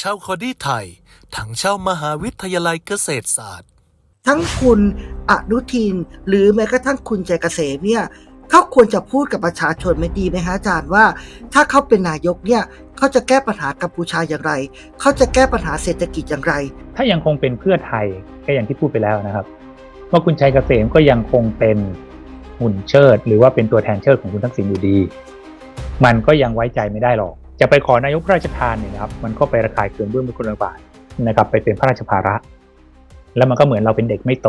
ชาวคอดี้ไทยทั้งชาวมหาวิทยาลัยเกษตรศาสตร์ ทั้งคุณอนุทิน หรือแม้กระทั่งคุณใจเกษมเนี่ยเขาควรจะพูดกับประชาชนไม่ดีไหมฮะอาจารย์ว่า ถ้าเขาเป็นนายกเนี่ยเขาจะแก้ปัญหากัมพูชาอย่างไร เขาจะแก้ปัญหาเศรษฐกิจอย่างไร ถ้ายังคงเป็นเพื่อไทยก็อย่างที่พูดไปแล้วนะครับว่าคุณชัยเกษมก็ยังคงเป็นหุ่นเชิด หรือว่าเป็นตัวแทนเชิดของคุณทักษิณอยู่ดี มันก็ยังไว้ใจไม่ได้หรอก จะไปขอนายกพระราชทานเนี่ยนะครับมันก็ไประคายเคืองเบื้องบนคุณบาทนะครับ ไปเป็นพระราชภาระ แล้วมันก็เหมือนเราเป็นเด็กไม่โต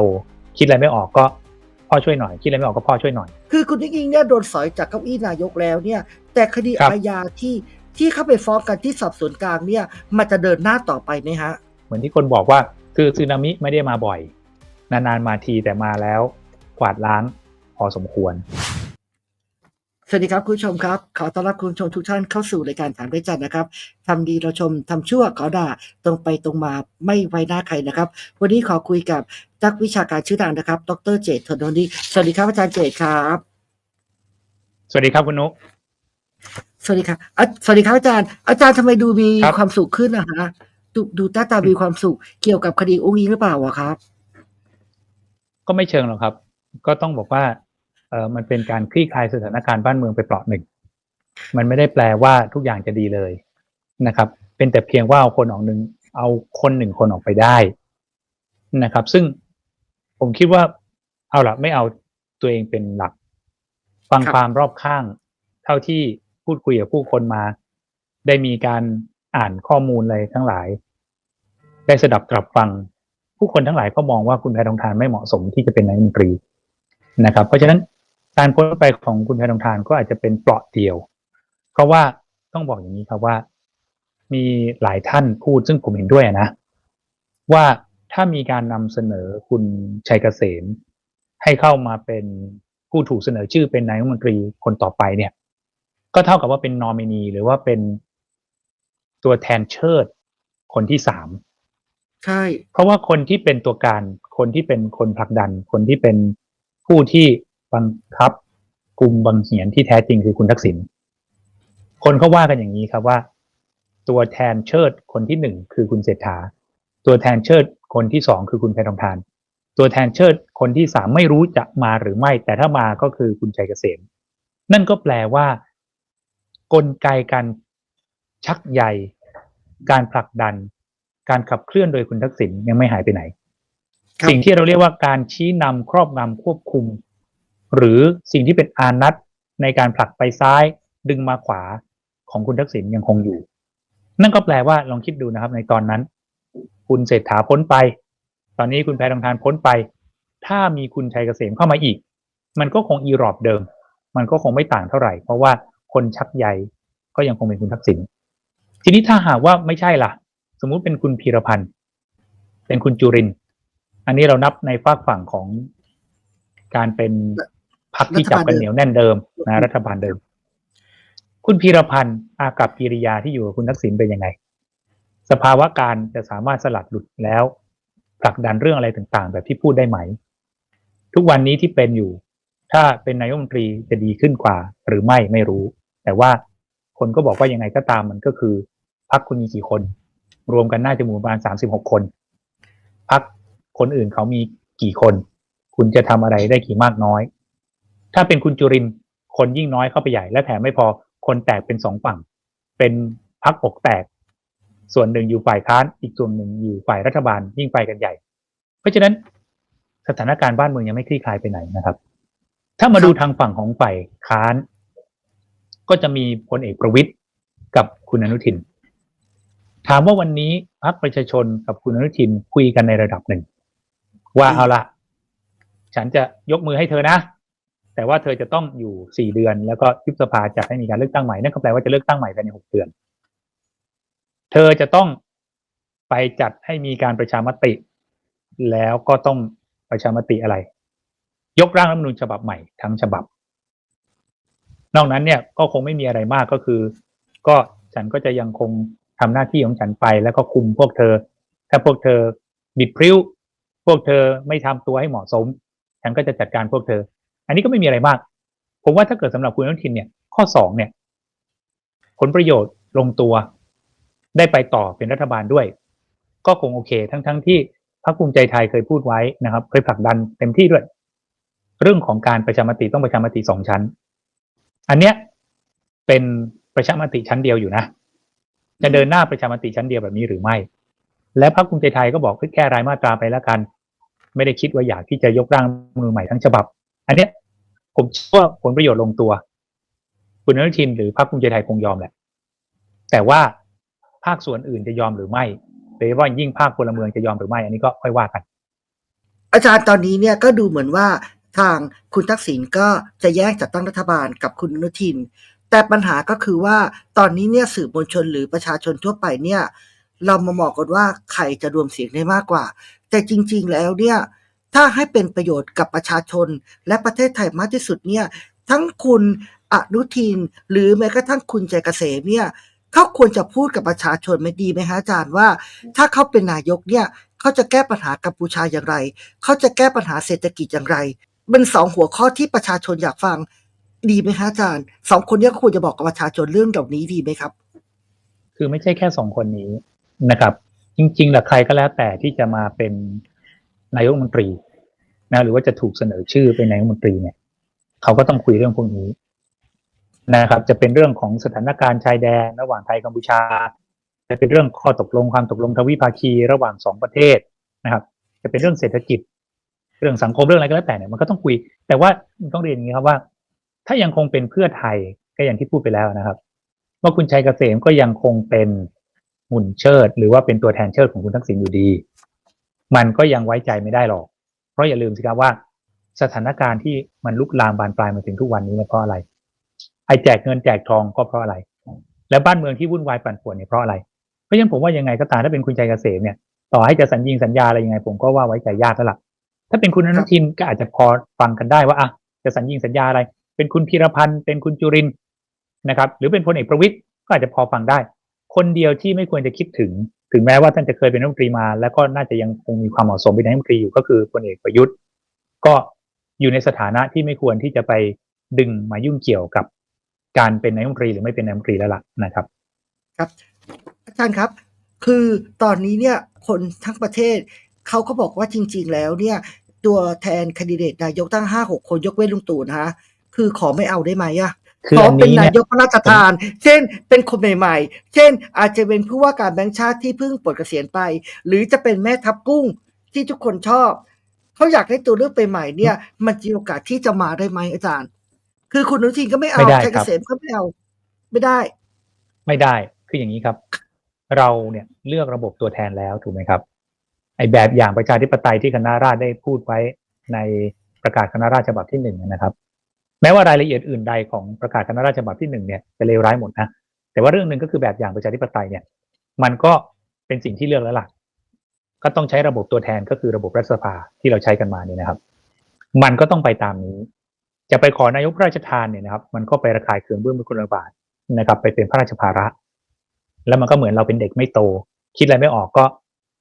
คิดอะไรไม่ออกก็พ่อช่วยหน่อย คิดอะไรไม่ออกก็พ่อช่วยหน่อย คือคุณยิ่งเนี่ยโดนสอยจากเก้าอี้นายกแล้วเนี่ย แต่คดีครับอาญาที่ที่เข้าไปฟ้องกันที่สอบสวนกลางเนี่ย มันจะเดินหน้าต่อไปไหมฮะ เหมือนที่คนบอกว่าคือสึนามิไม่ได้มาบ่อย นานๆมาทีแต่มาแล้วกวาดล้างพอสมควร สวัสดีครับคุณผู้ชมครับ ขอต้อนรับคุณผู้ชมทุกท่านเข้าสู่รายการถามได้จันนะครับทำดีเราชมทำชั่วขอด่าตรงไปตรงมาไม่ไว้หน้าใครนะครับ วันนี้ขอคุยกับนักวิชาการชื่อดังนะครับ ดรเจตธนนท์สวัสดีครับอาจารย์เจตครับ สวัสดีครับคุณนุสวัสดีครับอะสวัสดีครับอาจารย์ อาจารย์ทำไมดูมีครับความสุขขึ้นนะฮะดูดูตาตามีความสุขเกี่ยวกับคดีอุ้งอิงหรือเปล่าอะครับ ก็ไม่เชิงหรอกครับ ก็ต้องบอกว่า เออมันเป็นการคลี่คลายสถานการณ์บ้านเมืองไปเปลาะหนึ่ง มันไม่ได้แปลว่าทุกอย่างจะดีเลยนะครับ เป็นแต่เพียงว่าเอาคนออกหนึ่งเอาคนหนึ่งคนออกไปได้นะครับ ซึ่งผมคิดว่าเอาละไม่เอาตัวเองเป็นหลัก ฟังครับความรอบข้าง เท่าที่พูดคุยกับผู้คนมา ได้มีการอ่านข้อมูลอะไรทั้งหลาย ได้สดับกลับฟัง ผู้คนทั้งหลายก็มองว่าคุณแพทองทานไม่เหมาะสมที่จะเป็นนายกรัฐมนตรีนะครับ เพราะฉะนั้น การพ้นไปของคุณแพทองทานก็อาจจะเป็นเปราะเดียว เพราะว่าต้องบอกอย่างนี้ครับว่า มีหลายท่านพูดซึ่งผมเห็นด้วยนะ ว่าถ้ามีการนำเสนอคุณชัยเกษมให้เข้ามาเป็นผู้ถูกเสนอชื่อเป็นนายกรัฐมนตรีคนต่อไปเนี่ย ก็เท่ากับว่าเป็นนอมินีหรือว่าเป็นตัวแทนเชิดคนที่สามใช่ เพราะว่าคนที่เป็นตัวการ คนที่เป็นคนผลักดัน คนที่เป็นผู้ที่ บังคับกลุ่มบังเหียนที่แท้จริงคือคุณทักษิณคนเขาว่ากันอย่างนี้ครับว่า ตัวแทนเชิดคนที่หนึ่งคือคุณเศรษฐา ตัวแทนเชิดคนที่สองคือคุณแพทองทาน ตัวแทนเชิดคนที่สามไม่รู้จะมาหรือไม่ แต่ถ้ามาก็คือคุณชัยเกษมนั่นก็แปลว่ากลไกการชักใยการผลักดัน การขับเคลื่อนโดยคุณทักษิณยังไม่หายไปไหน สิ่งที่เราเรียกว่าการชี้นำครอบงำควบคุม หรือสิ่งที่เป็นอานัตในการผลักไปซ้ายดึงมาขวาของคุณทักษิณยังคงอยู่ นั่นก็แปลว่าลองคิดดูนะครับ ในตอนนั้น คุณเศรษฐาพ้นไป ตอนนี้คุณแพทองทานพ้นไป ถ้ามีคุณชัยเกษมเข้ามาอีก มันก็คงอีรอบเดิม มันก็คงไม่ต่างเท่าไหร่ เพราะว่าคนชักใยก็ยังคงเป็นคุณทักษิณทีนี้ถ้าหากว่าไม่ใช่ล่ะ สมมุติเป็นคุณพีรพันธ์เป็นคุณจุริน อันนี้เรานับในฝากฝั่งของการเป็น พรรคที่จับกันเหนียวแน่นเดิมนะรัฐบาลเดิม คุณพีรพันธ์อากับกิริยาที่อยู่กับคุณทักษิณเป็นยังไง สภาวะการจะสามารถสลัดหลุดแล้วผลักดันเรื่องอะไรต่างๆ แบบที่พูดได้ไหม ทุกวันนี้ที่เป็นอยู่ ถ้าเป็นนายกรัฐมนตรีจะดีขึ้นกว่า หรือไม่ไม่รู้ แต่ว่าคนก็บอกว่ายังไงก็ตามมันก็คือพรรคคุณมีกี่คน รวมกันน่าจะมีประมาณสามสิบหกคนพรรคคนอื่นเขามีกี่คน คุณจะทำอะไรได้กี่มากน้อย ถ้าเป็นคุณจุรินทร์คนยิ่งน้อยเข้าไปใหญ่ และแถมไม่พอคนแตกเป็นสองฝั่ง เป็นพรรคอกแตก ส่วนหนึ่งอยู่ฝ่ายค้าน อีกส่วนหนึ่งอยู่ฝ่ายรัฐบาลยิ่งไปกันใหญ่ เพราะฉะนั้นสถานการณ์บ้านเมืองยังไม่คลี่คลายไปไหนนะครับ ถ้ามาดูทางฝั่งของฝ่ายค้าน ก็จะมีพลเอกประวิตยกับคุณอนุทิน ถามว่าวันนี้พรรคประชาชนกับคุณอนุทินคุยกันในระดับหนึ่ง ว่าเอาละฉันจะยกมือให้เธอนะ แต่ว่าเธอจะต้องอยู่สี่เดือน แล้วก็ยุบสภาจัดให้มีการเลือกตั้งใหม่นั่นก็แปลว่าจะเลือกตั้งใหม่ภายในหกเดือน เธอจะต้องไปจัดให้มีการประชามติ แล้วก็ต้องประชามติอะไร ยกร่างรัฐมนูญฉบับใหม่ทั้งฉบับ นอกนั้นเนี่ยก็คงไม่มีอะไรมากก็คือ ก็ฉันก็จะยังคงทำหน้าที่ของฉันไป แล้วก็คุมพวกเธอ ถ้าพวกเธอบิดพริ้ว พวกเธอไม่ทำตัวให้เหมาะสม ฉันก็จะจัดการพวกเธอ อันนี้ก็ไม่มีอะไรมาก ผมว่าถ้าเกิดสำหรับคุณอนุทินเนี่ย ข้อสองเนี่ย ผลประโยชน์ลงตัวได้ไปต่อเป็นรัฐบาลด้วย ก็คงโอเค ทั้งๆทที่พรรคภูมิใจไทยเคยพูดไว้นะครับ เคยผลักดันเต็มที่ด้วย เรื่องของการประชามติต้องประชามติสองชั้น อันเนี้ยเป็นประชามติชั้นเดียวอยู่นะ จะเดินหน้าประชามติชั้นเดียวแบบนี้หรือไม่ และพรรคภูมิใจไทยก็บอกแก้รายมาตราไปแล้วกัน ไม่ได้คิดว่าอยากที่จะยกร่างมือใหม่ทั้งฉบับ อันเนี้ยผมเชื่อว่าผลประโยชน์ลงตัว คุณอนุทินหรือพรรคภูมิใจไทยคงยอมแหละ แต่ว่าภาคส่วนอื่นจะยอมหรือไม่โดยเฉพาะยิ่งภาคพลเมืองจะยอมหรือไม่ อันนี้ก็ค่อยว่ากัน อาจารย์ตอนนี้เนี่ยก็ดูเหมือนว่าทางคุณทักษิณก็จะแยกจัดตั้งรัฐบาลกับคุณอนุทิน แต่ปัญหาก็คือว่าตอนนี้เนี่ยสื่อมวลชนหรือประชาชนทั่วไปเนี่ย เรามามองกันว่าใครจะรวมเสียงได้มากกว่า แต่จริง ๆ แล้วเนี่ย ถ้าให้เป็นประโยชน์กับประชาชน และประเทศไทยมากที่สุดเนี่ยทั้งคุณอนุทิน หรือแม้กระทั่งคุณใจเกษมเนี่ยเขาควรจะพูดกับประชาชนไม่ดีไหมฮะอาจารย์ว่า ถ้าเขาเป็นนายกเนี่ยเขาจะแก้ปัญหากัมพูชาอย่างไร เขาจะแก้ปัญหาเศรษฐกิจอย่างไรเป็นสองหัวข้อที่ประชาชนอยากฟังดีไหมฮะอาจารย์สองคนนี้ควรจะบอกกับประชาชนเรื่องเหล่านี้ดีไหมครับ คือไม่ใช่แค่สองคนนี้นะครับ จริงๆแล้วใครก็แล้วแต่ที่จะมาเป็น นายกรัฐมนตรีนะหรือว่าจะถูกเสนอชื่อเป็นนายกรัฐมนตรีเนี่ยเขาก็ต้องคุยเรื่องพวกนี้นะครับ จะเป็นเรื่องของสถานการณ์ชายแดนระหว่างไทยกัมพูชา จะเป็นเรื่องข้อตกลงความตกลงทวิภาคีระหว่างสองประเทศนะครับ จะเป็นเรื่องเศรษฐกิจ เรื่องสังคมเรื่องอะไรก็แล้วแต่เนี่ยมันก็ต้องคุย แต่ว่าต้องเรียนอย่างนี้ครับว่า ถ้ายังคงเป็นเพื่อไทยก็อย่างที่พูดไปแล้วนะครับ ว่าคุณชัยเกษมก็ยังคงเป็นหุ่นเชิด หรือว่าเป็นตัวแทนเชิดของคุณทักษิณอยู่ดี มันก็ยังไว้ใจไม่ได้หรอก เพราะอย่าลืมสิครับว่า สถานการณ์ที่มันลุกลามบานปลายมาถึงทุกวันนี้เนี่ยเพราะอะไร ไอ้แจกเงินแจกทองก็เพราะอะไร แล้วบ้านเมืองที่วุ่นวายปั่นป่วนเนี่ยเพราะอะไร เพราะฉะนั้นผมว่ายังไงก็ตามถ้าเป็นคุณชัยเกษมเนี่ย ต่อให้จะสัญญิงสัญญาอะไรยังไง ผมก็ว่าไว้ใจยากแล้วล่ะ ถ้าเป็นคุณอนุทินก็อาจจะพอฟังกันได้ว่าอะจะสัญญิงสัญญาอะไร เป็นคุณพีรพันธ์ เป็นคุณจุรินนะครับ หรือเป็นพลเอกประวิตยก็อาจจะพอฟังได้ คนเดียวที่ไม่ควรจะคิดถึง ถึงแม้ว่าท่านจะเคยเป็นรัฐมนตรีมา แล้วก็น่าจะยังคงมีความเหมาะสมเป็นนายกรัฐมนตรีอยู่ก็คือพลเอกประยุทธ์ ก็อยู่ในสถานะที่ไม่ควรที่จะไปดึงมายุ่งเกี่ยวกับการเป็นนายกรัฐมนตรีหรือไม่เป็นนายกรัฐมนตรีแล้วล่ะนะครับ ครับ อาจารย์ครับ คือตอนนี้เนี่ยคนทั้งประเทศเขาก็บอกว่าจริง ๆ แล้วเนี่ย ตัวแทนคนดิเดตนายกตั้งห้าหกคนยกเว้นลุงตู่นะฮะคือขอไม่เอาได้ไหมอะ คือขออันเป็นนี้นาเนี่ยยกพระราชทาน เช่น เป็นคนใหม่ๆ เช่น อาจจะเป็นผู้ว่าการแบงค์ชาติที่เพิ่งปลดเกษียณไป หรือจะเป็นแม่ทัพกุ้งที่ทุกคนชอบ เขาอยากให้ตัวเลือกไปใหม่เนี่ย มันมีโอกาสที่จะมาได้ไหมอาจารย์ คือคุณอนุทินก็ไม่เอาไม่ได้ชัยเกครับษมก็ไม่เอา ไม่ได้ ไม่ได้ คืออย่างนี้ครับ เราเนี่ยเลือกระบบตัวแทนแล้วถูกไหมครับ ไอแบบอย่างประชาธิปไตยที่คณะราษฎรได้พูดไว้ในประกาศคณะราษฎรฉบับที่หนึ่งนะครับ แม้ว่ารายละเอียดอื่นใดของประกาศคณะราษฎรฉบับที่หนึ่งเนี่ยจะเลวร้ายหมดนะแต่ว่าเรื่องหนึ่งก็คือแบบอย่างประชาธิปไตยเนี่ยมันก็เป็นสิ่งที่เลือกแล้วล่ะก็ต้องใช้ระบบตัวแทนก็คือระบบรัฐสภาที่เราใช้กันมาเนี่ยนะครับ มันก็ต้องไปตามนี้ จะไปขอนายกพระราชทานเนี่ยนะครับ มันก็ไประคายเคืองเบื้องบนคุณบาทนะครับ ไปเป็นพระราชภาระ แล้วมันก็เหมือนเราเป็นเด็กไม่โต คิดอะไรไม่ออกก็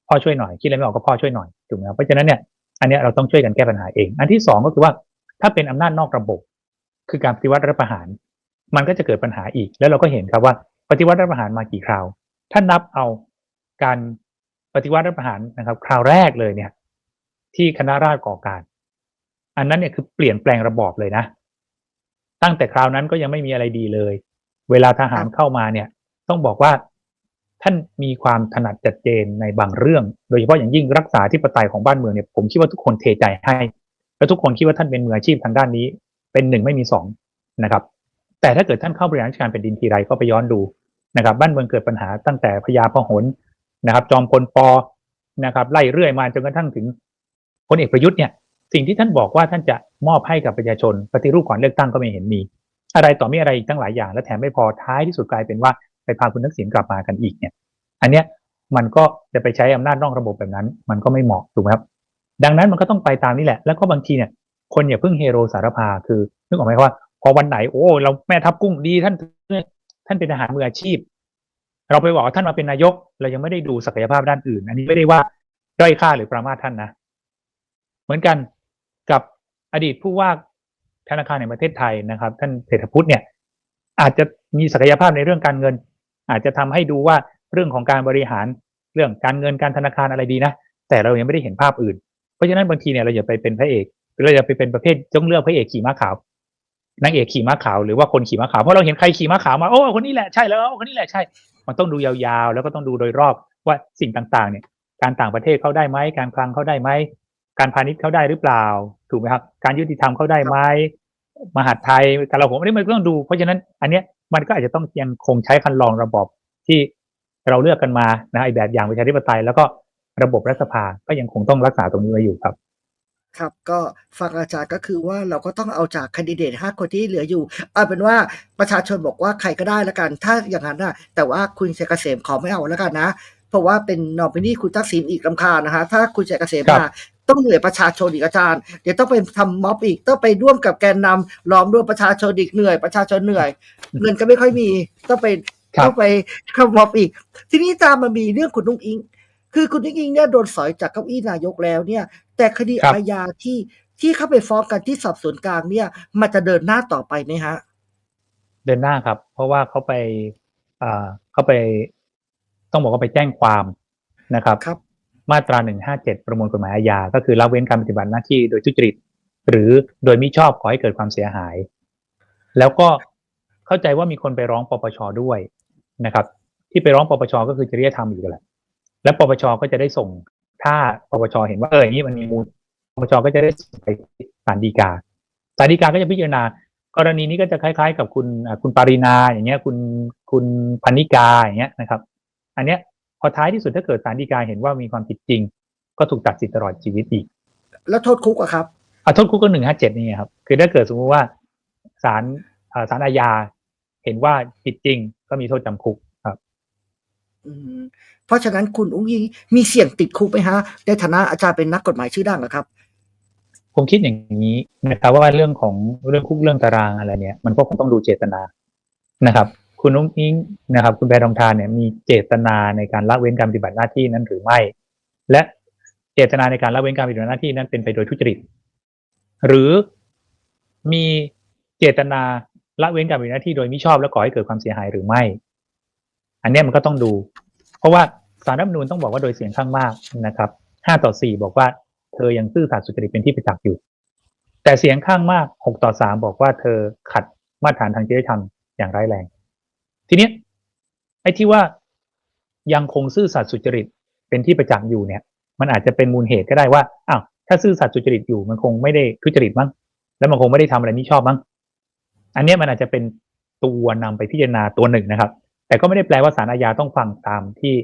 พ่อช่วยหน่อย คิดอะไรไม่ออกก็พ่อช่วยหน่อยถูกไหมครับเพราะฉะนั้นเนี่ยอันเนี้ยเราต้องช่วยกันแก้ปัญหาเอง อันที่สองก็คือว่าถ้าเป็นอำนาจนอกระบบ คือการปฏิวัติรัฐประหาร มันก็จะเกิดปัญหาอีก แล้วเราก็เห็นครับว่าปฏิวัติรัฐประหารมากี่คราว ถ้านับเอาการปฏิวัติรัฐประหารนะครับ คราวแรกเลยเนี่ย ที่คณะราษฎรก่อการ อันนั้นเนี่ยคือเปลี่ยนแปลงระบอบเลยนะ ตั้งแต่คราวนั้นก็ยังไม่มีอะไรดีเลย เวลาทหารเข้ามาเนี่ย ต้องบอกว่าท่านมีความถนัดจัดเจนในบางเรื่อง โดยเฉพาะอย่างยิ่งรักษาที่ปไตยของบ้านเมืองเนี่ยผมคิดว่าทุกคนเทใจให้ และทุกคนคิดว่าท่านเป็นมืออาชีพทางด้านนี้ เป็นหนึ่งไม่มีสองนะครับ แต่ถ้าเกิดท่านเข้าบริหารราชการแผ่นดินทีไรก็ไปย้อนดูนะครับ บ้านเมืองเกิดปัญหาตั้งแต่พญาพหลนะครับ จอมพลปนะครับ ไล่เรื่อยมาจนกระทั่งถึงพลเอกประยุทธ์เนี่ยสิ่งที่ท่านบอกว่าท่านจะมอบให้กับประชาชนปฏิรูปก่อนเลือกตั้งก็ไม่เห็นมี อะไรต่อมีอะไรอีกตั้งหลายอย่าง และแถมไม่พอท้ายที่สุดกลายเป็นว่าไปพาคุณทักษิณกลับมากันอีกเนี่ยอันเนี้ยมันก็จะไปใช้อำนาจนอกระบบแบบนั้น มันก็ไม่เหมาะถูกไหมครับ ดังนั้นมันก็ต้องไปตามนี้แหละ แล้วก็บางทีเนี่ย คนอย่าเพิ่งเฮโรสารพาคือนึกออกไหมว่า พอวันไหนโอ้ เราแม่ทัพกุ้งดีท่านท่านเป็นทหารมืออาชีพ เราไปบอกว่าท่านมาเป็นนายก เรายังไม่ได้ดูศักยภาพด้านอื่น อันนี้ไม่ได้ว่าด้อยค่าหรือประมาทท่านนะ เหมือนกันกับอดีตผู้ว่าธนาคารแห่งประเทศไทยนะครับ ท่านเศรษฐพุทธเนี่ย อาจจะมีศักยภาพในเรื่องการเงิน อาจจะทำให้ดูว่าเรื่องของการบริหารเรื่องการเงินการธนาคารอะไรดีนะแต่เรายังไม่ได้เห็นภาพอื่น เพราะฉะนั้นบางทีเนี่ยเราอย่าไปเป็นพระเอก เราอย่าไปเป็นประเภทต้องเลือกพระเอกขี่ม้าขาว นางเอกขี่ม้าขาวหรือว่าคนขี่ม้าขาวเพราะเราเห็นใครขี่ม้าขาวมาโอ้คนนี้แหละใช่แล้วคนนี้แหละใช่ มันต้องดูยาวๆ แล้วก็ต้องดูโดยรอบว่าสิ่งต่างๆ เนี่ย การต่างประเทศเข้าได้ไหมการคลังเข้าได้ไหมการพาณิชย์เข้าได้หรือเปล่า ถูกไหมครับ การยุติธรรมเข้าได้ไหมมหาไทยการเราผมอันนี้มันก็ต้องดู เพราะฉะนั้นอันเนี้ยมันก็อาจจะต้องยังคงใช้คันลองระบอบที่เราเลือกกันมานะไอแบบอย่างประชาธิปไตยแล้วก็ระบบรัฐสภาก็ยังคงต้องรักษาตรงนี้ไว้อยู่ครับ ครับก็ฟังอาจารย์ก็คือว่าเราก็ต้องเอาจากคนดิเดตห้าคนที่เหลืออยู่เอาเป็นว่าประชาชนบอกว่าใครก็ได้แล้วกัน ถ้าอย่างนั้นนะแต่ว่าคุณชัยเกษมขอไม่เอาแล้วกันนะ เพราะว่าเป็นนอมินีคุณทักษิณอีกลำคาญนะคะ ถ้าคุณชัยเกษมครับมาต้องเหนื่อยประชาชนอีกอาจารย์ เดี๋ยวต้องไปทำม็อบอีกต้องไปร่วมกับแกนนำล้อมรวมประชาชนอีกเหนื่อยประชาชนเหนื่อย เงินก็ไม่ค่อยมีต้องไปครับต้องไปเข้าม็อบอีก ทีนี้ตามมามีเรื่องคุณนุ้งอิงคือคุณนุ้งอิงเนี่ยโดนสอยจากเก้าอี้นายกแล้วเนี่ย แต่คดีครับอาญาที่ที่เข้าไปฟ้องกันที่สอบสวนกลางเนี่ย มันจะเดินหน้าต่อไปไหมฮะ เดินหน้าครับ เพราะว่าเขาไปอ่าเขาไป ต้องบอกว่าไปแจ้งความนะครับครับ มาตรา157ประมวลกฎหมายอาญาก็คือละเว้นการปฏิบัติหน้าที่โดยทุจริต หรือโดยมิชอบก่อให้เกิดความเสียหาย แล้วก็เข้าใจว่ามีคนไปร้องปปชด้วยนะครับ ที่ไปร้องปปชก็คือจริยธรรมอยู่แหละและปปชก็จะได้ส่ง ถ้าปปชเห็นว่าเอออย่างนี้มันมีมูลปปชก็จะได้ส่งไปศาลฎีกาศาลฎีกาก็จะพิจารณากรณีนี้ก็จะคล้าย ๆ กับคุณอ่าคุณปารินาอย่างเงี้ย คุณคุณพันนิกาอย่างเงี้ยนะครับ อันเนี้ยพอท้ายที่สุดถ้าเกิดศาลฎีกาเห็นว่ามีความผิดจริง ก็ถูกตัดสิทธิ์ตลอดชีวิตอีก แล้วโทษคุกอะครับเอาโทษคุกก็หนึ่งห้าเจ็ดนี่ไงครับ คือถ้าเกิดสมมุติว่าศาลอ่าศาลอาญาเห็นว่าผิดจริง ก็มีโทษจำคุกครับอืม เพราะฉะนั้นคุณอุ้งอิงมีเสี่ยงติดคุกไหมฮะ ในฐานะอาจารย์เป็นนักกฎหมายชื่อดังอะครับ ผมคิดอย่างนี้นะครับว่าเรื่องของเรื่องคุกเรื่องตารางอะไรเนี่ย มันก็คงต้องดูเจตนานะครับ คุณนุ้งอิงนะครับ คุณแพรทองทานเนี่ยมีเจตนาในการละเว้นการปฏิบัติหน้าที่นั้นหรือไม่ และเจตนาในการละเว้นการปฏิบัติหน้าที่นั้นเป็นไปโดยทุจริต หรือมีเจตนาละเว้นการปฏิบัติหน้าที่โดยมิชอบและก่อให้เกิดความเสียหายหรือไม่ อันนี้มันก็ต้องดู เพราะว่า สารรัฐมนูญต้องบอกว่าโดยเสียงข้างมากนะครับห้าต่อสี่บอกว่าเธอยังซื่อสัตย์สุจริตเป็นที่ประจักษ์อยู่ แต่เสียงข้างมากหกต่อสามบอกว่าเธอขัดมาตรฐานทางจริยธรรมอย่างร้ายแรง ทีนี้ไอ้ที่ว่ายังคงซื่อสัตย์สุจริตเป็นที่ประจักษ์อยู่เนี่ย มันอาจจะเป็นมูลเหตุก็ได้ว่าอ้าวถ้าซื่อสัตย์สุจริตอยู่มันคงไม่ได้ทุจริตมั้งแล้วมันคงไม่ได้ทำอะไรไม่ชอบมั้งอันนี้มันอาจจะเป็นตัวนำไปพิจารณาตัวหนึ่งนะครับ แต่ก็ไม่ได้แปลว่าศาลอาญาต้องฟังตามที่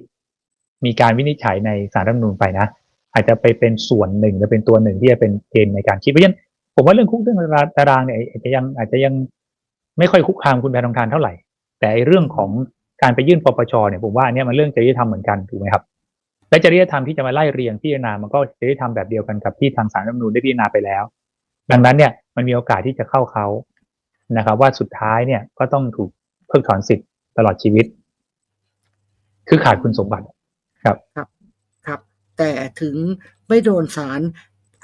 มีการวินิจฉัยในศาลรัฐธรรมนูญไปนะอาจจะไปเป็นส่วนหนึ่งหรือเป็นตัวหนึ่งที่จะเป็นเกณฑ์ในการคิดเพราะฉะนั้นผมว่าเรื่องคุกเรื่องตารางเนี่ยอาจจะยังอาจจะยังไม่ค่อยคุกคามคุณแพทองทานเท่าไหร่ แต่เรื่องของการไปยื่นปปชเนี่ยผมว่าอันนี้มันเรื่องจริยธรรมเหมือนกันถูกไหมครับและจริยธรรมที่จะมาไล่เรียงพิจารณามันก็จริยธรรมแบบเดียวกันกับที่ทางศาลรัฐธรรมนูญได้พิจารณาไปแล้ว ดังนั้นเนี่ยมันมีโอกาสที่จะเข้าเขานะครับ ว่าสุดท้ายเนี่ยก็ต้องถูกเพิกถอนสิทธิ์ตลอดชีวิต คือขาดคุณสมบัติ ครับ แต่ถึงไม่โดนศาล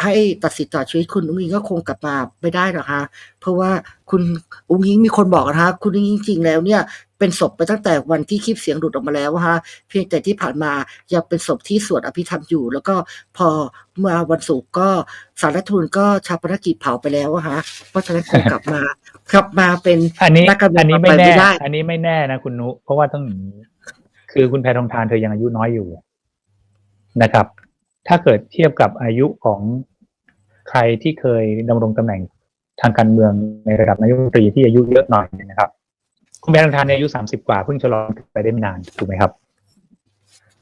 ให้ตัดสิทธิ์ต่อชีวิตคุณอุ้งอิงก็คงกลับมาไม่ได้หรอกฮะเพราะว่าคุณอุ้งอิงมีคนบอกนะฮะคุณอุ้งอิงจริงๆแล้วเนี่ยเป็นศพไปตั้งแต่วันที่คลิปเสียงหลุดออกมาแล้วฮะเพียงแต่ที่ผ่านมายังเป็นศพที่สวดอภิธรรมอยู่ แล้วก็พอเมื่อวันศุกร์ก็สารรัฐธรรมนูญก็ชาปนกิจเผาไปแล้วอะฮะเพราะฉะนั้นคงกลับมากลับมาเป็นอันนี้นักการเมืองอันนี้ต่อไม่ไปแน่ไม่ได้อันนี้ไม่แน่นะคุณนุเพราะว่าต้องอย่างนี้ คือคุณแพทองทานเธอยังอายุน้อยอยู่นะครับ ถ้าเกิดเทียบกับอายุของใครที่เคยดำรงตำแหน่งทางการเมืองในระดับนายกรัฐมนตรีที่อายุเยอะหน่อยนะครับ คุณแพทองทานอายุสามสิบกว่าเพิ่งจะลองไปได้ไม่นานถูกไหมครับ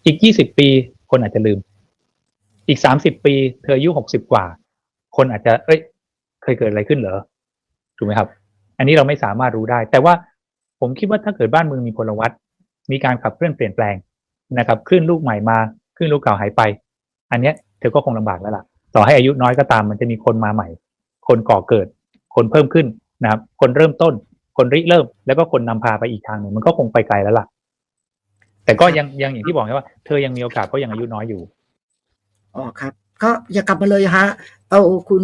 อีกยี่สิบปีคนอาจจะลืม อีกสามสิบปี เธออายุหกสิบกว่า คนอาจจะเอ้ย เคยเกิดอะไรขึ้นเหรอถูกไหมครับ อันนี้เราไม่สามารถรู้ได้ แต่ว่าผมคิดว่าถ้าเกิดบ้านเมืองมีพลวัต มีการขับเคลื่อนเปลี่ยนแปลงนะครับคลื่นลูกใหม่มาคลื่นลูกเก่าหายไป อันเนี้ยเธอก็คงลำบากแล้วล่ะ ต่อให้อายุน้อยก็ตามมันจะมีคนมาใหม่ คนก่อเกิด คนเพิ่มขึ้นนะครับ คนเริ่มต้น คนริเริ่ม แล้วก็คนนำพาไปอีกทางหนึ่งมันก็คงไปไกลแล้วล่ะ แต่ก็ยังยังอย่างที่บอกไงว่าเธอยังมีโอกาสเพราะยังอายุน้อยอยู่อ๋อครับก็อย่ากลับมาเลยฮะ เอาคุณ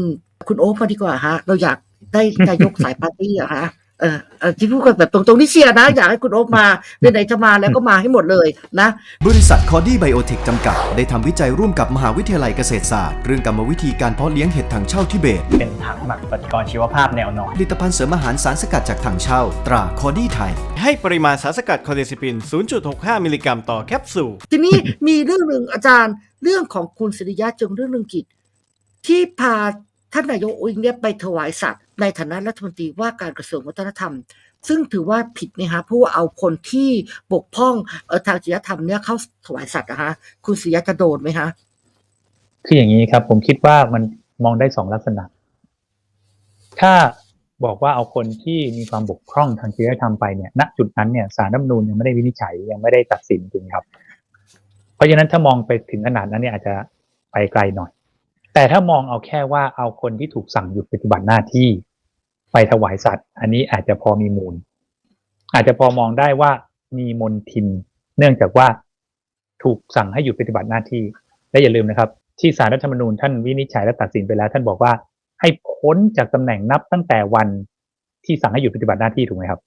คุณโอ๊คมาดีกว่าฮะ เราอยากได้นายกสายปาร์ตี้อะฮะ เออเออที่พูดกันแบบตรงๆนี่เชียร์นะ อยากให้คุณโอ๊คมาไหนๆจะมาแล้วก็มาให้หมดเลยนะ บริษัทคอดี้ไบโอเทคจำกัด ได้ทำวิจัยร่วมกับมหาวิทยาลัยเกษตรศาสตร์ เรื่องกรรมวิธีการเพาะเลี้ยงเห็ดถังเช่าทิเบต เป็นถังหมักปฏิกรณ์ชีวภาพแนวนอน ผลิตภัณฑ์เสริมอาหารสารสกัดจากถังเช่า ตราคอดี้ไทย ให้ปริมาณสารสกัดคอเดซิปิน 0.65 มิลลิกรัมต่อแคปซูล ทีนี้มีเรื่องหนึ่งอาจารย์เรื่องของคุณสิริยะจงเรื่องเรืองกิจ ที่พาท่านนายกอุ้งเนี่ยไปถวายสัตว์ ในฐานะรัฐมนตรีว่าการกระทรวงวัฒนธรรม ซึ่งถือว่าผิดไหมฮะเพราะว่าเอาคนที่บกพร่องออทางจริยธรรมเนี่ยเข้าถวายสัตว์นะฮะคุณสิยะจะโดนไหมฮะคืออย่างนี้ครับ ผมคิดว่ามันมองได้สองลักษณะ ถ้าบอกว่าเอาคนที่มีความบกพร่องทางจริยธรรมไปเนี่ยณจุดนั้นเนี่ยสารรัฐมนูญยังไม่ได้วินิจฉัยยังไม่ได้ตัดสินจริงครับ เพราะฉะนั้นถ้ามองไปถึงขนาดนั้นเนี่ยอาจจะไปไกลหน่อย แต่ถ้ามองเอาแค่ว่าเอาคนที่ถูกสั่งหยุดปฏิบัติหน้าที่ ไปถวายสัตว์ อันนี้อาจจะพอมีมูล อาจจะพอมองได้ว่ามีมนทิน เนื่องจากว่าถูกสั่งให้หยุดปฏิบัติหน้าที่ และอย่าลืมนะครับ ที่สารรัฐธรรมนูญท่านวินิจฉัยและตัดสินไปแล้ว ท่านบอกว่าให้พ้นจากตำแหน่งนับตั้งแต่วันที่สั่งให้หยุดปฏิบัติหน้าที่ถูกไหมครับ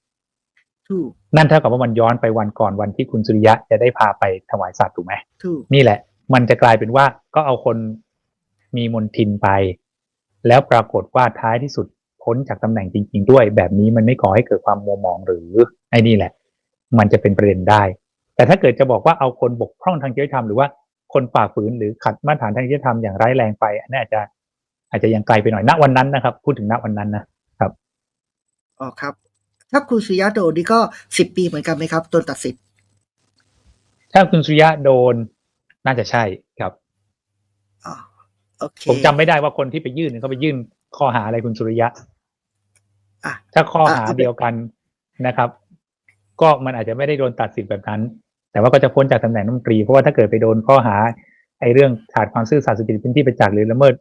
ถูกนั่นเท่ากับว่ามันย้อนไปวันก่อนวันที่คุณสุริยะจะได้พาไปถวายสัตว์ถูกไหมถูกนี่แหละ มันจะกลายเป็นว่าก็เอาคนมีมนทินไป แล้วปรากฏว่าท้ายที่สุด พ้นจากตำแหน่งจริง ๆ ด้วย แบบนี้มันไม่ก่อให้เกิดความมัวหมองหรือไอ้นี่แหละ มันจะเป็นประเด็นได้ แต่ถ้าเกิดจะบอกว่าเอาคนบกพร่องทางจริยธรรมหรือว่าคนฝ่าฝืนหรือขัดมาตรฐานทางจริยธรรมอย่างร้ายแรงไปอันนี้อาจจะอาจจะยังไกลไปหน่อยณวันนั้นนะครับ พูดถึงณวันนั้นนะอ๋อครับ ถ้าคุณสิริยะโดนนี่ก็สิบปีเหมือนกันไหมครับโดนตัดสิทธิ์ถ้าคุณสุริยะโดนน่าจะใช่ครับอ๋อโอเคผมจำไม่ได้ว่าคนที่ไปยื่นเนี่ยเขาไปยื่นข้อหาอะไรคุณสุริยะอะ ถ้าข้อหาอะเดียวกันนะครับ ก็มันอาจจะไม่ได้โดนตัดสินแบบนั้น แต่ว่าก็จะพ้นจากตำแหน่งรัฐมนตรีเพราะว่าถ้าเกิดไปโดนข้อหาไอ้เรื่องขาดความซื่อสัตย์สุจริตเป็นที่ประจักษ์หรือละเมิด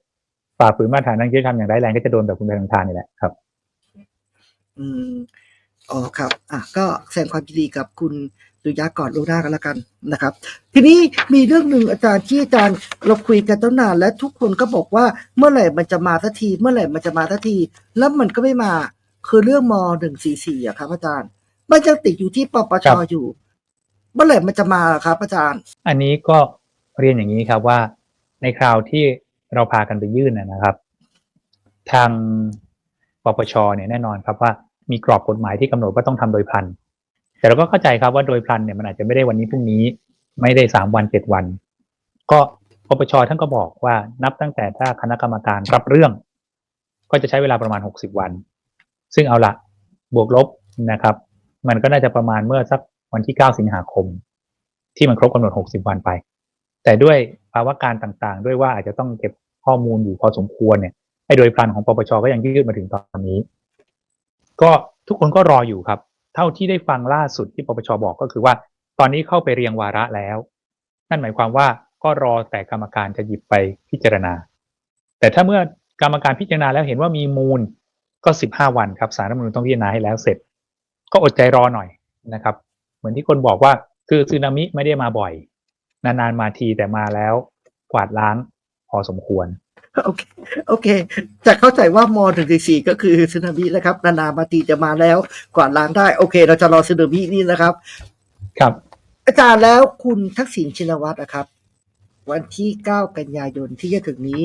ฝ่าฝืนมาตรฐานทางจริยธรรมอย่างร้ายแรงก็จะโดนแบบคุณแพทองทานนี่แหละครับ อืมอ๋อครับ อะก็แสดงความยินดีกับคุณสุริยะก่อนล่วงหน้ากันแล้วกันนะครับ ทีนี้มีเรื่องหนึ่งอาจารย์ที่อาจารย์เราคุยกันตั้งนานและทุกคนก็บอกว่าเมื่อไหร่มันจะมาทันที เมื่อไหร่มันจะมาทันที แล้วมันก็ไม่มา คือเรื่องมหนึ่งสี่สี่อะครับอาจารย์ มันยังติดอยู่ที่ปปชครับอยู่เมื่อไหร่มันจะมาครับอาจารย์ อันนี้ก็เรียนอย่างนี้ครับว่าในคราวที่เราพากันไปยื่นนะนะครับ ทางปปชเนี่ยแน่นอนครับว่ามีกรอบกฎหมายที่กำหนดว่าต้องทำโดยพลัน แต่เราก็เข้าใจครับว่าโดยพลันเนี่ยมันอาจจะไม่ได้วันนี้พรุ่งนี้ไม่ได้สามวันเจ็ดวัน ก็ปปชท่านก็บอกว่านับตั้งแต่ถ้าคณะกรรมการรับเรื่อง ก็จะใช้เวลาประมาณหกสิบวัน ซึ่งเอาละบวกลบนะครับ มันก็น่าจะประมาณเมื่อสักวันที่เก้าสิงหาคม ที่มันครบกำหนด 60 วันไป แต่ด้วยภาวะการต่างๆ ด้วยว่าอาจจะต้องเก็บข้อมูลอยู่พอสมควรเนี่ยไอ้โดยพลันของปปชก็ยังยืดมาถึงตอนนี้ ก็ทุกคนก็รออยู่ครับ เท่าที่ได้ฟังล่าสุดที่ปปชบอกก็คือว่า ตอนนี้เข้าไปเรียงวาระแล้ว นั่นหมายความว่าก็รอแต่กรรมการจะหยิบไปพิจารณา แต่ถ้าเมื่อกรรมการพิจารณาแล้วเห็นว่ามีมูล ก็15วันครับสารรัฐธรรมนูญต้องพิจารณาให้แล้วเสร็จ ก็อดใจรอหน่อยนะครับ เหมือนที่คนบอกว่าคือสึนามิไม่ได้มาบ่อย นานๆมาทีแต่มาแล้วกวาดล้างพอสมควรโอเคโอเค จะเข้าใจว่ามหนึ่งสี่สี่ก็คือสึนามินะครับ นานามาตีจะมาแล้วกวาดล้างได้ โอเค เราจะรอสึนามินี่นะครับ ครับ อาจารย์แล้วคุณทักษิณชินวัตรนะครับ วันที่เก้ากันยายนที่จะถึงนี้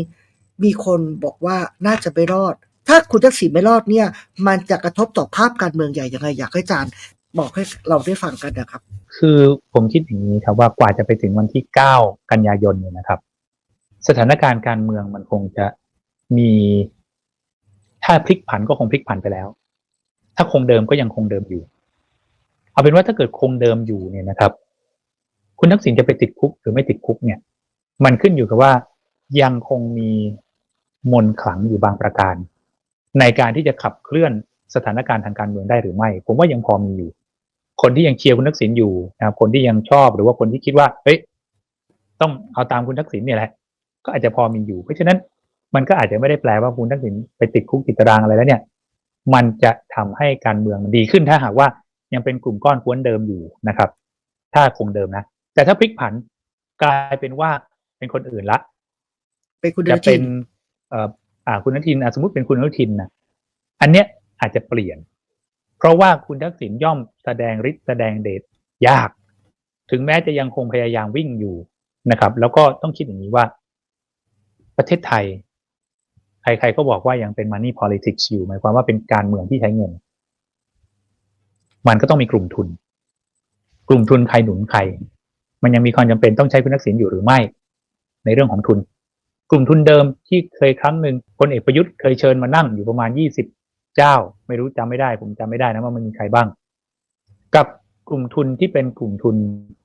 มีคนบอกว่าน่าจะไม่รอด ถ้าคุณทักษิณไม่รอดเนี่ย มันจะกระทบต่อภาพการเมืองใหญ่ยังไง อยากให้อาจารย์บอกให้เราได้ฟังกันนะครับ คือผมคิดอย่างนี้ครับว่ากว่าจะไปถึงวันที่ 9 กันยายนเนี่ยนะครับ สถานการณ์การเมืองมันคงจะมีถ้าพลิกผันก็คงพลิกผันไปแล้ว ถ้าคงเดิมก็ยังคงเดิมอยู่ เอาเป็นว่าถ้าเกิดคงเดิมอยู่เนี่ยนะครับ คุณทักษิณจะไปติดคุกหรือไม่ติดคุกเนี่ย มันขึ้นอยู่กับว่ายังคงมีมนขลังอยู่บางประการ ในการที่จะขับเคลื่อนสถานการณ์ทางการเมืองได้หรือไม่ ผมว่ายังพอมีอยู่ คนที่ยังเชียร์คุณทักษิณอยู่นะครับคนที่ยังชอบหรือว่าคนที่คิดว่าเฮ้ยต้องเอาตามคุณทักษิณเนี่ยแหละ ก็อาจจะพอมีอยู่ เพราะฉะนั้นมันก็อาจจะไม่ได้แปลว่าคุณทักษิณไปติดคุกติดตารางอะไรแล้วเนี่ย มันจะทำให้การเมืองมันดีขึ้นถ้าหากว่ายังเป็นกลุ่มก้อนกวนเดิมอยู่นะครับ ถ้าคงเดิมนะ แต่ถ้าพลิกผันกลายเป็นว่าเป็นคนอื่นละ เป็นคุณจะอนุเป็ทินนเอ่อ อ่าคุณอนุทินสมมติเป็นคุณอนุทินนะอันเนี้ยอาจจะเปลี่ยน เพราะว่าคุณทักษิณย่อมแสดงฤทธิ์แสดงเดชยาก ถึงแม้จะยังคงพยายามวิ่งอยู่นะครับ แล้วก็ต้องคิดอย่างนี้ว่าประเทศไทย ใครๆก็บอกว่ายังเป็น money politics อยู่หมายความว่าเป็นการเมืองที่ใช้เงิน มันก็ต้องมีกลุ่มทุน กลุ่มทุนใครหนุนใคร มันยังมีความจำเป็นต้องใช้คุณทักษิณอยู่หรือไม่ ในเรื่องของทุน กลุ่มทุนเดิมที่เคยครั้งหนึ่งพลเอกประยุทธ์เคยเชิญมานั่งอยู่ประมาณยี่สิบเจ้า ไม่รู้จำไม่ได้ ผมจำไม่ได้นะว่ามันมีใครบ้าง กับกลุ่มทุนที่เป็นกลุ่มทุน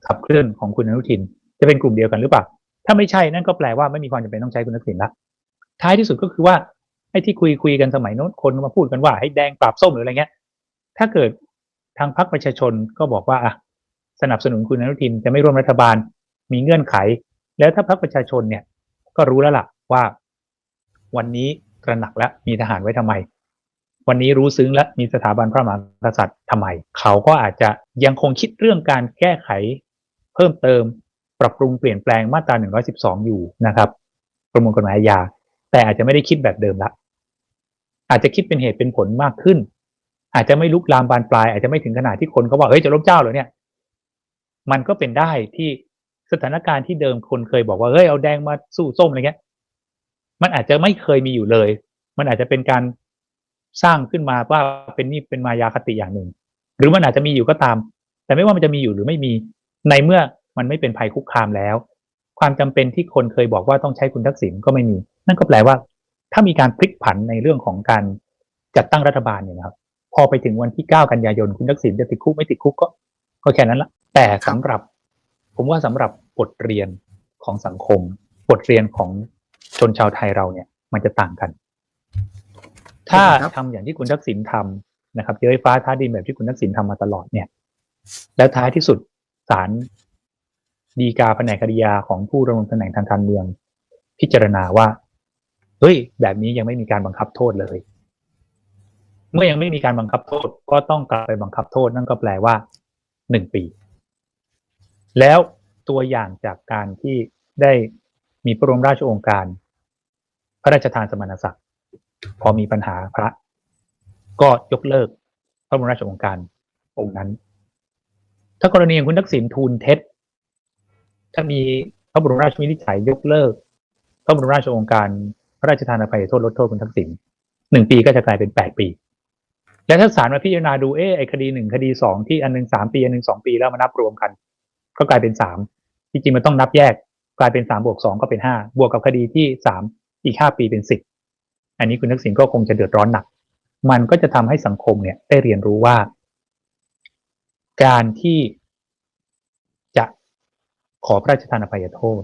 ขับเคลื่อนของคุณอนุทิน จะเป็นกลุ่มเดียวกันหรือเปล่าถ้าไม่ใช่นั่นก็แปลว่าไม่มีความจำเป็นต้องใช้คุณทักษิณละท้ายที่สุดก็คือว่าไอ้ที่คุยคุยกันสมัยโน้นคนมาพูดกันว่าให้แดงปราบส้มหรืออะไรเงี้ย ถ้าเกิดทางพรรคประชาชนก็บอกว่าอะสนับสนุนคุณอนุทินจะไม่ร่วมรัฐบาล มีเงื่อนไข แล้วถ้าพรรคประชาชนเนี่ย ก็รู้แล้วล่ะว่า วันนี้ตระหนักแล้วมีทหารไว้ทำไม วันนี้รู้ซึ้งแล้วมีสถาบันพระมหากษัตริย์ทำไม เขาก็อาจจะยังคงคิดเรื่องการแก้ไข เพิ่มเติม ปรับปรุงเปลี่ยนแปลงมาตรา 112 อยู่นะครับ ประมวลกฎหมายอาญาแต่อาจจะไม่ได้คิดแบบเดิมละอาจจะคิดเป็นเหตุเป็นผลมากขึ้น อาจจะไม่ลุกลามบานปลาย อาจจะไม่ถึงขนาดที่คนเขาบอกเฮ้ยจะล้มเจ้าเหรอเนี่ย มันก็เป็นได้ที่ สถานการณ์ที่เดิมคนเคยบอกว่าเฮ้ยเอาแดงมาสู้ส้มอะไรเงี้ย มันอาจจะไม่เคยมีอยู่เลย มันอาจจะเป็นการสร้างขึ้นมาว่าเป็นนี่เป็นมายาคติอย่างหนึ่ง หรือมันอาจจะมีอยู่ก็ตาม แต่ไม่ว่ามันจะมีอยู่หรือไม่มีในเมื่อมันไม่เป็นภัยคุกคามแล้ว ความจำเป็นที่คนเคยบอกว่าต้องใช้คุณทักษิณก็ไม่มี นั่นก็แปลว่า ถ้ามีการพลิกผันในเรื่องของการจัดตั้งรัฐบาลเนี่ยนะครับ พอไปถึงวันที่ 9 กันยายนคุณทักษิณจะติดคุกไม่ติดคุกก็ก็แค่นั้นละแต่สำหรับ ผมว่าสำหรับบทเรียนของสังคม บทเรียนของชนชาวไทยเราเนี่ย มันจะต่างกัน ถ้าครับทำอย่างที่คุณทักษิณทำนะครับเย้ยฟ้าท้าดินแบบที่คุณทักษิณทำมาตลอดเนี่ย แล้วท้ายที่สุดศาลดีกาแผนกคดียาของผู้ดำรงตำแหน่งทางการเมือง พิจารณาว่าเฮ้ยแบบนี้ยังไม่มีการบังคับโทษเลย เมื่อยังไม่มีการบังคับโทษ ก็ต้องกลับไปบังคับโทษนั่นก็แปลว่าหนึ่งปี แล้วตัวอย่างจากการที่ได้มีพระบรมราชโองการ พระราชทานสมณศักดิ์พอมีปัญหาพระ ก็ยกเลิกพระบรมราชโองการองค์นั้น ถ้ากรณีของคุณทักษิณทูลเท็จ ถ้ามีพระบรมราชวินิจฉัยยกเลิก พระบรมราชโองการพระราชทานอภัยโทษลดโทษคุณทักษิณหนึ่งปีก็จะกลายเป็นแปดปี และถ้าศาลมาพิจารณาดูเออไอคดีหนึ่งคดีสองที่อันหนึ่งสามปี อันหนึ่งสองปีแล้วมานับรวมกัน ก็กลายเป็นสามจริงๆมันต้องนับแยกกลายเป็นสามบวกสองก็เป็นห้าบวกกับคดีที่สามอีกห้าปีเป็นสิบอันนี้คุณทักษิณก็คงจะเดือดร้อนหนัก มันก็จะทำให้สังคมเนี่ยได้เรียนรู้ว่า การที่จะขอพระราชทานอภัยโทษ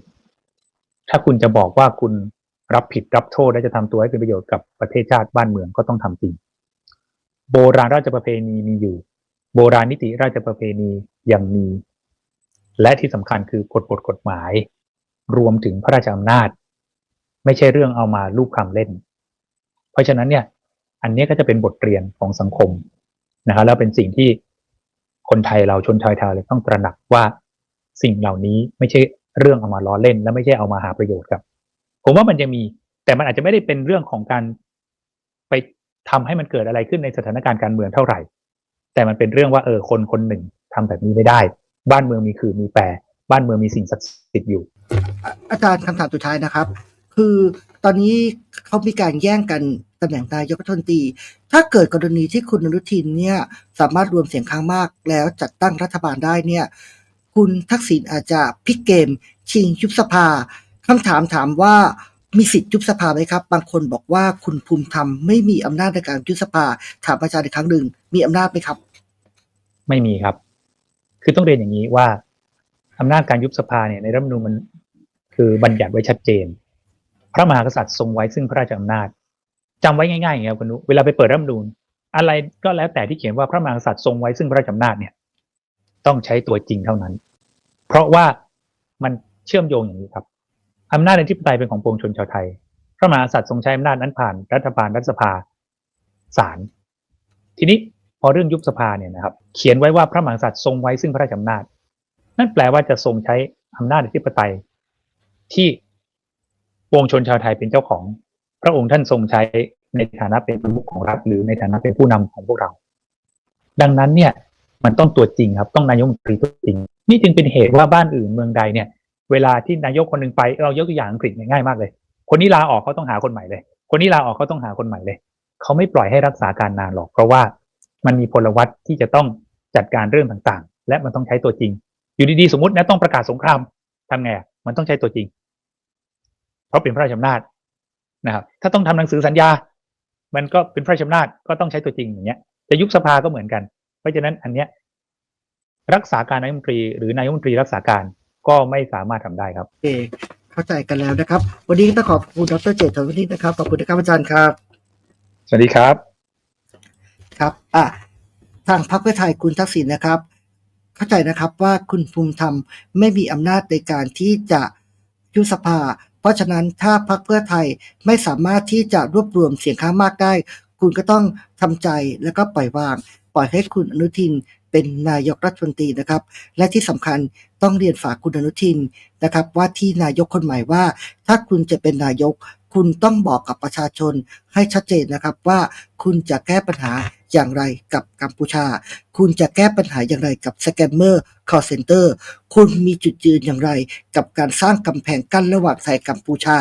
ถ้าคุณจะบอกว่าคุณรับผิดรับโทษและจะทำตัวให้เป็นประโยชน์กับประเทศชาติบ้านเมืองก็ต้องทำจริง โบราณราชประเพณีมีอยู่ โบราณนิติราชประเพณียังมี และที่สำคัญคือกฎบทกฎหมาย รวมถึงพระราชอำนาจ ไม่ใช่เรื่องเอามาลูกคำเล่น เพราะฉะนั้นเนี่ย อันนี้ก็จะเป็นบทเรียนของสังคมนะครับแล้วเป็นสิ่งที่คนไทยเราชนชาวไทยเลยต้องตระหนักว่าสิ่งเหล่านี้ไม่ใช่เรื่องเอามาล้อเล่น และไม่ใช่เอามาหาประโยชน์ครับ ผมว่ามันจะมี แต่มันอาจจะไม่ได้เป็นเรื่องของการไปทำให้มันเกิดอะไรขึ้นในสถานการณ์การเมืองเท่าไหร่ แต่มันเป็นเรื่องว่าเออคนคนหนึ่งทำแบบนี้ไม่ได้ บ้านเมืองมีคือมีแปรบ้านเมืองมีสิ่งศักดิ์สิทธิ์อยู่อะอาจารย์คำถามสุดท้ายนะครับ คือตอนนี้เขามีการแย่งกันตำแหน่งนายกรัฐมนตรี ถ้าเกิดกรณีที่คุณอนุทินเนี่ยสามารถรวมเสียงข้างมากแล้วจัดตั้งรัฐบาลได้เนี่ย คุณทักษิณอาจจะพลิกเกม ชิงยุบสภาคำถามถามว่ามีสิทธิ์ยุบสภาไหมครับ บางคนบอกว่าคุณภูมิธรรมไม่มีอำนาจในการยุบสภา ถามอาจารย์อีกครั้งหนึ่งมีอำนาจไหมครับ ไม่มีครับ คือต้องเรียนอย่างนี้ว่าอำนาจการยุบสภาเนี่ยในรัฐธรรมนูญมันคือบัญญัติไว้ชัดเจน พระมหากษัตริย์ทรงไว้ซึ่งพระราชอำนาจจำไว้ง่ายๆอย่างเงี้ยคุณนุเวลาไปเปิดรัฐธรรมนูญอะไรก็แล้วแต่ที่เขียนว่าพระมหากษัตริย์ทรงไว้ซึ่งพระราชอำนาจเนี่ย ต้องใช้ตัวจริงเท่านั้น เพราะว่ามันเชื่อมโยงอย่างนี้ครับอำนาจในที่ปไตยเป็นของปวงชนชาวไทย พระมหากษัตริย์ทรงใช้อำนาจนั้นผ่านรัฐบาลรัฐสภาศาลทีนี้ อเรื่องยุบสภาเนี่ยนะครับเขียนไว้ว่าพระมหากษัตริย์ทรงไว้ซึ่งพระราชอำนาจ นั่นแปลว่าจะทรงใช้อำนาจในที่ปไตย ที่ปวงชนชาวไทยเป็นเจ้าของ พระองค์ท่านทรงใช้ในฐานะเป็นประมุขของรัฐหรือในฐานะเป็นผู้นำของพวกเรา ดังนั้นเนี่ยมันต้องตัวจริงครับต้องนายกมนตรีตัวจริง นี่จึงเป็นเหตุว่าบ้านอื่นเมืองใดเนี่ย เวลาที่นายกคนหนึ่งไปเรายกตัวอย่างอังกฤษง่ายมากเลย คนนี้ลาออกเขาต้องหาคนใหม่เลย คนนี้ลาออกเขาต้องหาคนใหม่เลย เขาไม่ปล่อยให้รักษาการนานหรอก เพราะว่า มันมีพลวัตที่จะต้องจัดการเรื่องต่างๆ และมันต้องใช้ตัวจริง อยู่ดีๆ สมมตินะต้องประกาศสงครามทำไงอะมันต้องใช้ตัวจริง เพราะเป็นพระราชอำนาจนะครับ ถ้าต้องทำหนังสือสัญญา มันก็เป็นพระราชอำนาจก็ต้องใช้ตัวจริงอย่างเงี้ยจะยุบสภาก็เหมือนกัน เพราะฉะนั้นอันเนี้ยรักษาการนายกรัฐมนตรี หรือนายกรัฐมนตรีรักษาการก็ไม่สามารถทำได้ครับโอเคเข้าใจกันแล้วนะครับ วันนี้ต้องขอบคุณดรเจตทวันนี้นะครับขอบคุณนะครับอาจารย์ครับ สวัสดีครับ ครับอะทางพรรคเพื่อไทยคุณทักษิณนะครับ เข้าใจนะครับว่าคุณภูมิธรรมไม่มีอำนาจในการที่จะยุบสภา เพราะฉะนั้นถ้าพรรคเพื่อไทยไม่สามารถที่จะรวบรวมเสียงข้างมากได้ คุณก็ต้องทำใจแล้วก็ปล่อยวาง ปล่อยให้คุณอนุทินเป็นนายกรัฐมนตรีนะครับ และที่สำคัญต้องเรียนฝากคุณอนุทินนะครับ ว่าที่นายกคนใหม่ว่า ถ้าคุณจะเป็นนายก คุณต้องบอกกับประชาชนให้ชัดเจนนะครับว่าคุณจะแก้ปัญหา อย่างไรกับกัมพูชา คุณจะแก้ปัญหาอย่างไรกับสแกมเมอร์ call center คุณมีจุดยืนอย่างไร กับการสร้างกำแพงกั้นระหว่างไทยกัมพูชา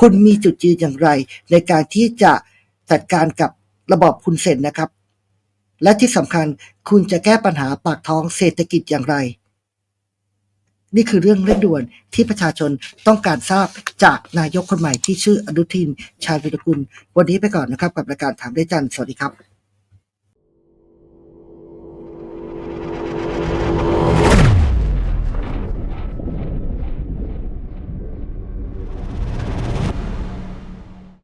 คุณมีจุดยืนอย่างไร ในการที่จะจัดการกับระบอบคุณเซนนะครับ และที่สำคัญคุณจะแก้ปัญหาปากท้องเศรษฐกิจอย่างไร นี่คือเรื่องเร่งด่วนที่ประชาชนต้องการทราบจากนายกคนใหม่ที่ชื่ออนุทิน ชาญวิรกุล วันนี้ไปก่อนนะครับ กับรายการถามได้จันสวัสดีครับ